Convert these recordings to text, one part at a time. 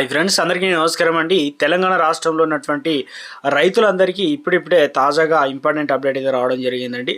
Hi friends అందరికీ నమస్కారం అండి. తెలంగాణ రాష్ట్రంలో ఉన్నటువంటి రైతులందరికీ ఇప్పుడిప్పుడే తాజాగా ఇంపార్టెంట్ అప్డేట్ అయితే రావడం జరిగిందండి.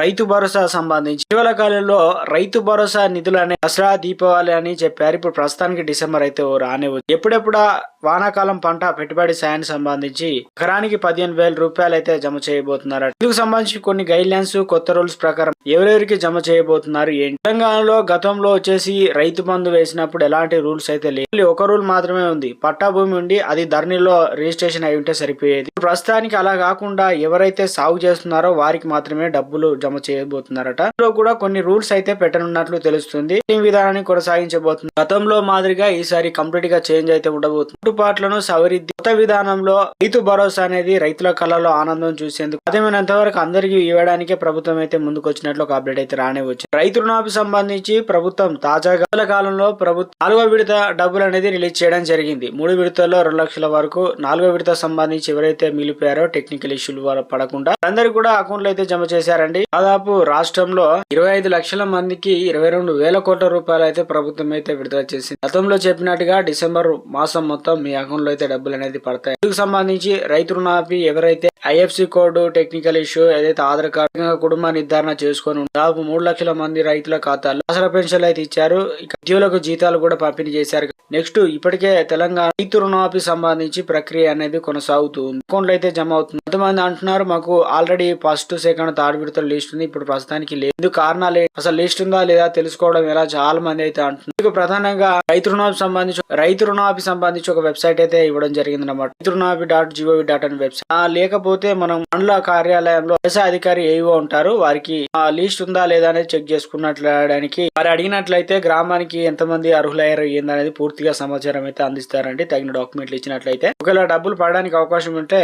రైతు భరోసా సంబంధించి ఇటీవల కాలంలో రైతు భరోసా నిధులు అనే దసరా దీపావళి అని చెప్పారు. ఇప్పుడు ప్రస్తుతానికి డిసెంబర్ అయితే రానివ్వదు రానే ఎప్పుడెప్పుడా వానాకాలం పంట పెట్టుబడి సాయానికి సంబంధించి ఎకరానికి పదిహేను వేల రూపాయలు అయితే జమ చేయబోతున్నారు. ఇందుకు సంబంధించి కొన్ని గైడ్ లైన్స్ కొత్త రూల్స్ ప్రకారం ఎవరెవరికి జమ చేయబోతున్నారు ఏంటి? తెలంగాణలో గతంలో వచ్చేసి రైతు బంధు వేసినప్పుడు ఎలాంటి రూల్స్ అయితే లేవు. ఒక రూల్ మాత్రమే ఉంది. పట్టా భూమి ఉండి అది ధరణిలో రిజిస్ట్రేషన్ అయి ఉంటే సరిపోయేది. ఇప్పుడు ప్రస్తుతానికి అలా కాకుండా ఎవరైతే సాగు చేస్తున్నారో వారికి మాత్రమే డబ్బులు జమ చేయబోతున్నారట. ఇందులో కూడా కొన్ని రూల్స్ అయితే పెట్టనున్నట్లు తెలుస్తుంది. ఈ విధానాన్ని కొనసాగించబోతుంది గతంలో మాదిరిగా ఈసారి కంప్లీట్గా చేంజ్ అయితే ఉండబోతుంది కట్టుబాట్లను సవరిద్ది. కొత్త విధానంలో రైతు భరోసా అనేది రైతుల కళలో ఆనందం చూసేందుకు సాధ్యమైనంత వరకు అందరికీ ఇవ్వడానికే ప్రభుత్వం అయితే ముందుకొచ్చినట్లు ఒక అప్డేట్ అయితే రానే వచ్చింది. రైతు రుణాపి సంబంధించి ప్రభుత్వం తాజాగా కాలంలో ప్రభుత్వం నాలుగో విడత డబ్బులు అనేది రిలీజ్ చేయడం జరిగింది. మూడు విడతల్లో రెండు లక్షల వరకు నాలుగో విడత సంబంధించి ఎవరైతే మిగిలిపోయారో టెక్నికల్ ఇష్యూలు పడకుండా అందరు కూడా అకౌంట్లు అయితే జమ చేశారండి. దాదాపు రాష్ట్రంలో ఇరవై ఐదు లక్షల మందికి ఇరవై రెండు వేల కోట్ల రూపాయలు అయితే ప్రభుత్వం అయితే విడుదల చేసింది. గతంలో చెప్పినట్టుగా డిసెంబర్ మాసం మొత్తం మీ అకౌంట్లో అయితే డబ్బులు అనేది పడతాయి. ఇందుకు సంబంధించి రైతు రుణాపి ఎవరైతే ఐఎఫ్సి కోడ్ టెక్నికల్ ఇష్యూ ఏదైతే ఆధార్ కార్డు కుటుంబ నిర్ధారణ చేసుకొని దాదాపు మూడు లక్షల మంది రైతుల ఖాతాలు అసలు పెన్షన్లు అయితే ఇచ్చారు. ఉద్యోగులకు జీతాలు కూడా పంపిణీ చేశారు. నెక్స్ట్ ఇప్పటికే తెలంగాణ రైతు రుణమాఫీ సంబంధించి ప్రక్రియ అనేది కొనసాగుతూ ఉంది. అకౌంట్లు అయితే జమ అవుతుంది. కొంతమంది అంటున్నారు మాకు ఆల్రెడీ ఫస్ట్ సెకండ్ థర్డ్ విడతల లిస్ట్ ఉంది. ఇప్పుడు ప్రస్తుతానికి లేదు. ఎందుకు కారణాలు అసలు లిస్ట్ ఉందా లేదా తెలుసుకోవడం ఎలా? చాలా మంది అయితే అంటున్నారు. రైతుకు ప్రధానంగా రైతు రుణాపి సంబంధించి రైతు రుణాపి సంబంధించి ఒక వెబ్సైట్ అయితే ఇవ్వడం జరిగింది అనమాట రైతు రుణాపి డాట్ జిఓవి డాట్ అని వెబ్సైట్. లేకపోతే మనం మండల కార్యాలయంలో వ్యవసాయ అధికారి ఏవో ఉంటారు. వారికి ఆ లిస్ట్ ఉందా లేదా అనేది చెక్ చేసుకున్నట్లడానికి వారు అడిగినట్లయితే గ్రామానికి ఎంతమంది అర్హులయ్యారు ఏందనేది పూర్తిగా సమాచారం అయితే అందిస్తారండి. తగిన డాక్యుమెంట్లు ఇచ్చినట్లయితే. ఒకవేళ డబ్బులు పడడానికి అవకాశం ఉంటే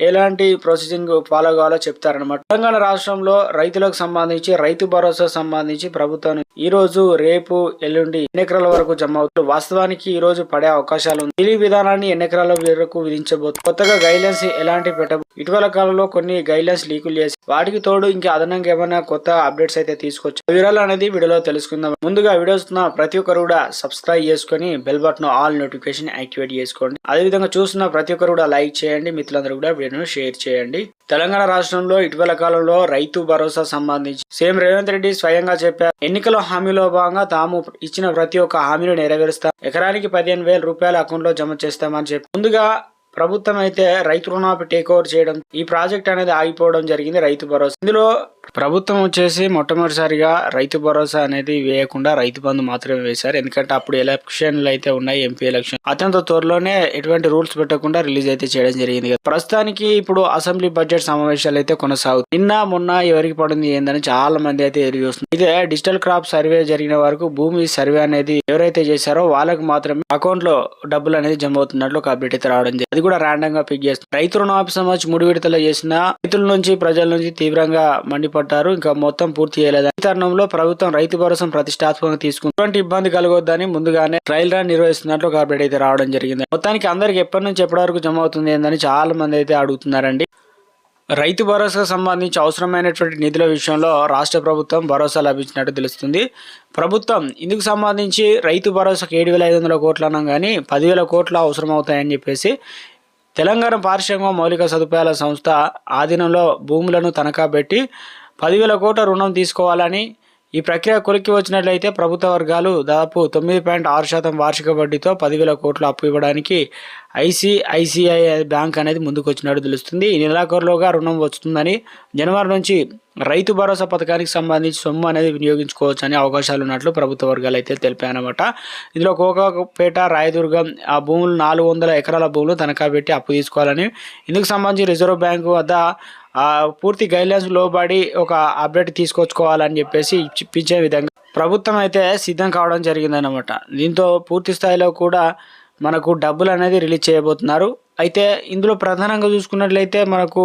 ఎలాంటి ప్రొసీజింగ్ ఫాలో కావాలో చెప్తారనమాట తెలంగాణ రాష్ట్రంలో రైతులకు సంబంధించి రైతు భరోసా సంబంధించి ప్రభుత్వం ఈ రోజు రేపు ఎల్లుండి ఎన్ని ఎకరాల వరకు జమ అవుతుంది వాస్తవానికి ఈ రోజు పడే అవకాశాలు ఉంది. ఈ విధానాన్ని ఎన్ని ఎకరాల వరకు విధించబోతుంది కొత్తగా గైడ్లైన్స్ ఎలాంటి పెట్టబో ఇటీవల కాలంలో కొన్ని గైడ్లైన్స్ లీకులు చేసి వాటికి తోడు ఇంకా అదనంగా ఏమైనా కొత్త అప్డేట్స్ అయితే తీసుకొచ్చు వివరాలు అనేది వీడియోలో తెలుసుకుందాం. ముందుగా వీడియోస్ ప్రతి ఒక్కరు కూడా సబ్స్క్రైబ్ చేసుకొని bell button all notification activate చేసుకోండి. అదేవిధంగా చూస్తున్న ప్రతి ఒక్కరు కూడా లైక్ చేయండి. మిత్రులందరూ కూడా వీడియోను షేర్ చేయండి. తెలంగాణ రాష్ట్రంలో ఇటీవల కాలంలో రైతు భరోసా సంబంధించి సీఎం రేవంత్ రెడ్డి స్వయంగా చెప్పారు. ఎన్నికల హామీలో భాగంగా తాము ఇచ్చిన ప్రతి ఒక్క హామీని నెరవేరుస్తాం ఎకరానికి పదిహేను వేల రూపాయల అకౌంట్లో జమ చేస్తామని చెప్పి ముందుగా ప్రభుత్వం అయితే రైతు రుణాపి టేక్ ఓవర్ చేయడం ఈ ప్రాజెక్ట్ అనేది ఆగిపోవడం జరిగింది రైతు భరోసా. ఇందులో ప్రభుత్వం వచ్చేసి మొట్టమొదటిసారిగా రైతు భరోసా అనేది వేయకుండా రైతు బంధు మాత్రమే వేశారు. ఎందుకంటే అప్పుడు ఎలక్షన్లు అయితే ఉన్నాయి ఎంపీ ఎలక్షన్. అత్యంత త్వరలోనే ఎటువంటి రూల్స్ పెట్టకుండా రిలీజ్ అయితే చేయడం జరిగింది ప్రస్తుతానికి ఇప్పుడు అసెంబ్లీ బడ్జెట్ సమావేశాలు అయితే కొనసాగుతుంది నిన్న మొన్న ఎవరికి పడింది ఏందని చాలా మంది అయితే ఎదురు చూస్తుంది ఇదే డిజిటల్ క్రాప్ సర్వే జరిగిన వరకు భూమి సర్వే అనేది ఎవరైతే చేశారో వాళ్ళకి మాత్రమే అకౌంట్లో డబ్బులు అనేది జమ అవుతున్నట్లు ఒక అప్డేట్ అయితే రావడం జరిగింది. అది కూడా ర్యాండమ్గా పిక్ చేస్తుంది రైతు రుణమాఫీ సంబంధించి మూడు విడతలు చేసిన రైతుల నుంచి ప్రజల నుంచి తీవ్రంగా చేపట్టారు ఇంకా మొత్తం పూర్తి చేయలేదు ఈ తరుణంలో ప్రభుత్వం రైతు భరోసా ప్రతిష్టాత్మకంగా తీసుకుని ఎటువంటి ఇబ్బంది కలగొద్దని ముందుగానే ట్రయల్ రన్ నిర్వహిస్తున్నట్లు ఒక అప్డేట్ అయితే రావడం జరిగింది. మొత్తానికి అందరికి ఎప్పటి నుంచి ఎప్పటి వరకు జమ అవుతుంది ఏందని చాలా మంది అయితే అడుగుతున్నారండి. రైతు భరోసాకు సంబంధించి అవసరమైనటువంటి నిధుల విషయంలో రాష్ట్ర ప్రభుత్వం భరోసా లభించినట్టు తెలుస్తుంది. ప్రభుత్వం ఇందుకు సంబంధించి రైతు భరోసాకు ఏడు వేల ఐదు వందల కోట్లు అన్నాం కానీ పదివేల కోట్లు అవసరం అవుతాయని చెప్పేసి తెలంగాణ పారిశ్రామిక మౌలిక సదుపాయాల సంస్థ ఆధీనంలో భూములను తనఖా పెట్టి పదివేల కోట్ల రుణం తీసుకోవాలని ఈ ప్రక్రియ కొలిక్కి వచ్చినట్లయితే ప్రభుత్వ వర్గాలు దాదాపు తొమ్మిది పాయింట్ ఆరు శాతం వార్షిక వడ్డీతో పదివేల కోట్లు అప్పు ఇవ్వడానికి ఐసిఐసిఐ బ్యాంక్ అనేది ముందుకు వచ్చినట్టు తెలుస్తుంది. ఈ నెలాఖరులోగా రుణం వస్తుందని జనవరి నుంచి రైతు భరోసా పథకానికి సంబంధించి సొమ్ము అనేది వినియోగించుకోవచ్చని అవకాశాలు ఉన్నట్లు ప్రభుత్వ వర్గాలు అయితే తెలిపాయనమాట ఇందులో కోకాపేట రాయదుర్గం ఆ భూములు నాలుగు వందల ఎకరాల భూములు తనఖా పెట్టి అప్పు తీసుకోవాలని ఇందుకు సంబంధించి రిజర్వ్ బ్యాంకు వద్ద పూర్తి గైడ్లైన్స్ లోబడి ఒక అప్డేట్ తీసుకొచ్చుకోవాలని చెప్పేసి ఇప్పించే విధంగా ప్రభుత్వం అయితే సిద్ధం కావడం జరిగిందనమాట దీంతో పూర్తి స్థాయిలో కూడా మనకు డబ్బులు అనేది రిలీజ్ చేయబోతున్నారు. అయితే ఇందులో ప్రధానంగా చూసుకున్నట్లయితే మనకు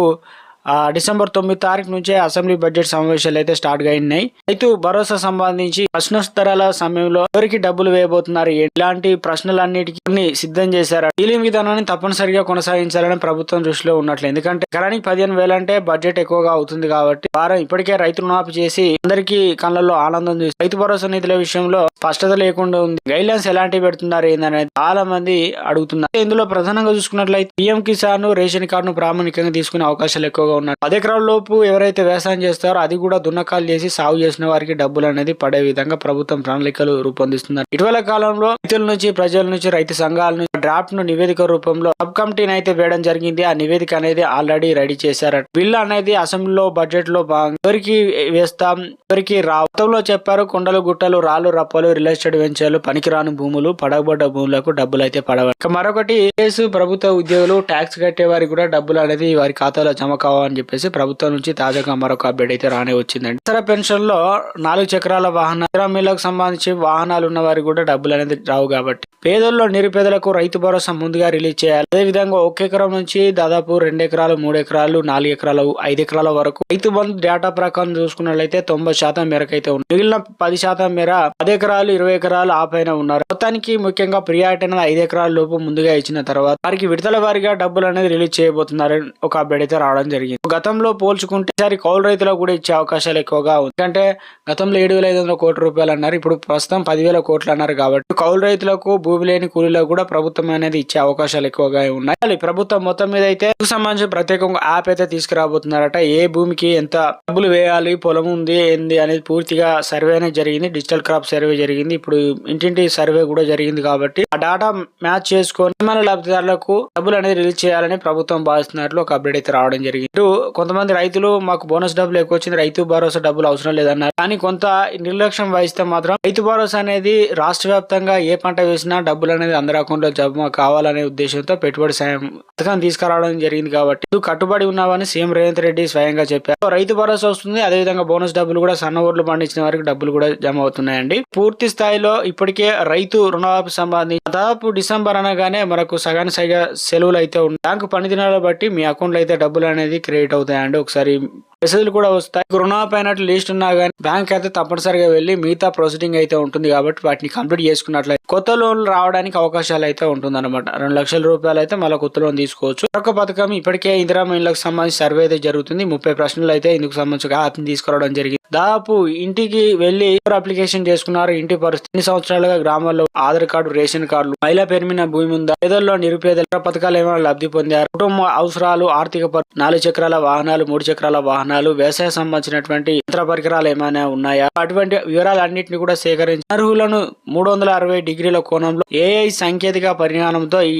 డిసెంబర్ తొమ్మిది తారీఖు నుంచే అసెంబ్లీ బడ్జెట్ సమావేశాలు అయితే స్టార్ట్ అయినాయి. రైతు భరోసా సంబంధించి ప్రశ్నోత్తరాల సమయంలో ఎవరికి డబ్బులు వేయబోతున్నారు? ఇలాంటి ప్రశ్నలన్నిటికీ సిద్ధం చేశారు? డీలింగ్ విధానాన్ని తప్పనిసరిగా కొనసాగించాలని ప్రభుత్వం దృష్టిలో ఉన్నట్లు ఎందుకంటే ఎకరానికి పదిహేను వేలు అంటే బడ్జెట్ ఎక్కువగా అవుతుంది కాబట్టి వారం ఇప్పటికే రైతు రుణాపు చేసి అందరికీ కళ్ళల్లో ఆనందం చూసి రైతు భరోసా నిధుల విషయంలో స్పష్టత లేకుండా ఉంది. గైడ్లైన్స్ ఎలాంటివి పెడుతున్నారు ఏందనేది చాలా మంది అడుగుతున్నారు. ఇందులో ప్రధానంగా చూసుకున్నట్లయితే పిఎం కిసాన్ రేషన్ కార్డును ప్రామాణికంగా తీసుకునే అవకాశాలు ఎక్కువగా ఉన్నాయి పది ఎకరాల లోపు ఎవరైతే వ్యవసాయం చేస్తారో అది కూడా దున్నకాలు చేసి సాగు చేసిన వారికి డబ్బులు అనేది పడే విధంగా ప్రభుత్వం ప్రణాళికలు రూపొందిస్తున్నారు. ఇటీవల కాలంలో రైతుల నుంచి ప్రజల నుంచి రైతు సంఘాల నుంచి డ్రాఫ్ట్ను నివేదిక రూపంలో సబ్ కమిటీని అయితే వేయడం జరిగింది. ఆ నివేదిక అనేది ఆల్రెడీ రెడీ చేశారట బిల్ అనేది అసెంబ్లీలో బడ్జెట్లో ఎవరికి వేస్తాం ఎవరికి రావటంలో చెప్పారు కొండలు గుట్టలు రాళ్ళు రప్పలు రియల్ ఎస్టేట్ వెంచర్లు పనికిరాని భూములు పడగబడ్డ భూములకు డబ్బులు అయితే పడవ ఇక మరొకటి కేసు ప్రభుత్వ ఉద్యోగులు ట్యాక్స్ కట్టే వారికి కూడా డబ్బులు అనేది వారి ఖాతాలో జమ కావాలని చెప్పేసి ప్రభుత్వం నుంచి తాజాగా మరొక అప్డేట్ అయితే రానే వచ్చిందండి. ఇతర పెన్షన్లో నాలుగు చక్రాల వాహన ఇతర సంబంధించి వాహనాలు ఉన్న వారికి కూడా డబ్బులు అనేది రావు కాబట్టి పేదల్లో నిరుపేదలకు రైతు భరోసా ముందుగా రిలీజ్ చేయాలి. అదే విధంగా ఒక ఎకరం నుంచి దాదాపు రెండు ఎకరాలు మూడు ఎకరాలు నాలుగు ఎకరాలు ఐదు ఎకరాల వరకు రైతు బంధు డేటా ప్రకారం చూసుకున్నట్లయితే తొంభై శాతం మేరకైతే ఉంది. మిగిలిన పది శాతం మేర పది ఎకరాలు ఇరవై ఎకరాలు ఆ పైన ఉన్నారు. మొత్తానికి ముఖ్యంగా ప్రియారిటీ అనేది ఐదు ఎకరాల లోపు ముందుగా ఇచ్చిన తర్వాత వారికి విడతల వారిగా డబ్బులు అనేది రిలీజ్ చేయబోతున్నారని ఒక అప్డేట్ అయితే రావడం జరిగింది. గతంలో పోల్చుకుంటే ఈసారి కౌలు రైతులకు కూడా ఇచ్చే అవకాశాలు ఎక్కువగా ఉంది. ఎందుకంటే గతంలో ఏడు వేల ఐదు వందల కోట్ల రూపాయలు అన్నారు. ఇప్పుడు ప్రస్తుతం పదివేల కోట్లు అన్నారు కాబట్టి కౌలు రైతులకు భూమి లేని కూలీలకు కూడా ప్రభుత్వం అనేది ఇచ్చే అవకాశాలు ఎక్కువగా ఉన్నాయి. ప్రభుత్వం మొత్తం మీద అయితే సంబంధించిన సంబంధించి ప్రత్యేకంగా యాప్ అయితే తీసుకురాబోతున్నారట. ఏ భూమికి ఎంత డబ్బులు వేయాలి పొలం ఉంది ఏంది అనేది పూర్తిగా సర్వే అనేది జరిగింది. డిజిటల్ క్రాప్ సర్వే జరిగింది. ఇప్పుడు ఇంటింటి సర్వే కూడా జరిగింది కాబట్టి ఆ డాటా మ్యాచ్ చేసుకొని మన లబ్ధిదారులకు డబ్బులు అనేది రిలీజ్ చేయాలని ప్రభుత్వం భావిస్తున్నట్లు ఒక అప్డేట్ అయితే రావడం జరిగింది. కొంతమంది రైతులు మాకు బోనస్ డబ్బులు ఎక్కువ వచ్చింది. రైతు భరోసా డబ్బులు అవసరం లేదన్నారు. కానీ కొంత నిర్లక్ష్యం వహిస్తే మాత్రం రైతు భరోసా అనేది రాష్ట్ర వ్యాప్తంగా ఏ పంట వేసినా డబ్బులు అనేది అందరి అకౌంట్లో జమ కావాలనే ఉద్దేశంతో పెట్టుబడి సాయం పథకం తీసుకురావడం జరిగింది కాబట్టి. నువ్వు కట్టుబడి ఉన్నామని సీఎం రేవంత్ రెడ్డి స్వయంగా చెప్పారు. రైతు భరోసా వస్తుంది. అదేవిధంగా బోనస్ డబ్బులు కూడా సన్న ఓట్లు పండించిన వారికి డబ్బులు కూడా జమ అవుతున్నాయండి. పూర్తి స్థాయిలో ఇప్పటికే రైతు రుణమాఫీ సంబంధించి దాదాపు డిసెంబర్ అనగానే మనకు సగానికి సైగా సెలవులు అయితే ఉన్నాయి. బ్యాంకు పని దినాలు బట్టి మీ అకౌంట్లో అయితే డబ్బులు అనేది క్రియేట్ అవుతాయండి. ఒకసారి మెసేజ్లు కూడా వస్తాయి. రుణమాఫీ లిస్ట్ ఉన్నా కానీ బ్యాంక్ అయితే తప్పనిసరిగా వెళ్ళి మిగతా ప్రొసీడింగ్ అయితే ఉంటుంది కాబట్టి వాటిని కంప్లీట్ చేసుకున్నట్లయితే కొత్త లోన్లు రావడానికి అవకాశాలు అయితే ఉంటుంది అనమాట రెండు లక్షల రూపాయలు అయితే మళ్ళీ కొత్త లోన్ తీసుకోవచ్చు. మరొక పథకం ఇప్పటికే ఇందిరా మహిళలకు సంబంధించి సర్వే అయితే జరుగుతుంది. ముప్పై ప్రశ్నలు అయితే ఇందుకు సంబంధించి యాప్ తీసుకురావడం జరిగింది. దాదాపు ఇంటికి వెళ్ళి ఎవరు అప్లికేషన్ చేసుకున్నారు? ఇంటి పరిస్థితి ఎన్ని సంవత్సరాలుగా గ్రామాల్లో ఆధార్ కార్డు రేషన్ కార్డులు మహిళా పెరిమిన భూమి ఉందా? పేదల్లో నిరుపేదల పథకాలు ఏమైనా లబ్ధి పొందారు? కుటుంబ అవసరాలు ఆర్థిక పరి- నాలుగు చక్రాల వాహనాలు మూడు చక్రాల వాహనాలు వ్యవసాయ సంబంధించినటువంటి యంత్ర పరికరాలు ఏమైనా ఉన్నాయా? అటువంటి వివరాలన్నింటినీ కూడా సేకరించి అర్హులను మూడు వందల అరవై డిగ్రీల కోణంలో ఏఐ సాంకేతిక పరిణామంతో ఈ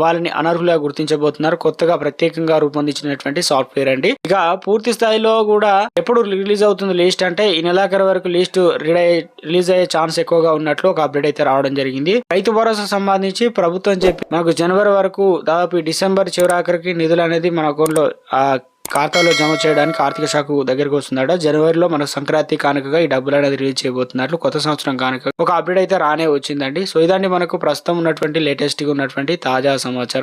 వాళ్ళని అనర్హులుగా గుర్తించబోతున్నారు. కొత్తగా ప్రత్యేకంగా రూపొందించినటువంటి సాఫ్ట్వేర్ అండి. ఇక పూర్తి స్థాయిలో కూడా ఎప్పుడు రిలీజ్ అవుతుంది లిస్ట్ అంటే ఈ నెలాఖరు వరకు లిస్ట్ రిలీజ్ అయ్యే ఛాన్స్ ఎక్కువగా ఉన్నట్లు ఒక అప్డేట్ అయితే రావడం జరిగింది. రైతు భరోసా సంబంధించి ప్రభుత్వం చెప్పి మనకు జనవరి వరకు దాదాపు డిసెంబర్ చివరాఖరికి నిధులు అనేది మన అకౌంట్లో ఆ ఖాతాలో జమ చేయడానికి ఆర్థిక శాఖ దగ్గరికి వస్తుందట జనవరిలో మనకు సంక్రాంతి కానుకగా ఈ డబ్బులు అనేది రిలీజ్ చేయబోతున్నట్లు కొత్త సంవత్సరం కానుక. ఒక అప్డేట్ అయితే రానే వచ్చిందండి. సో ఇదండి మనకు ప్రస్తుతం ఉన్నటువంటి లేటెస్ట్గా ఉన్నటువంటి తాజా సమాచారం.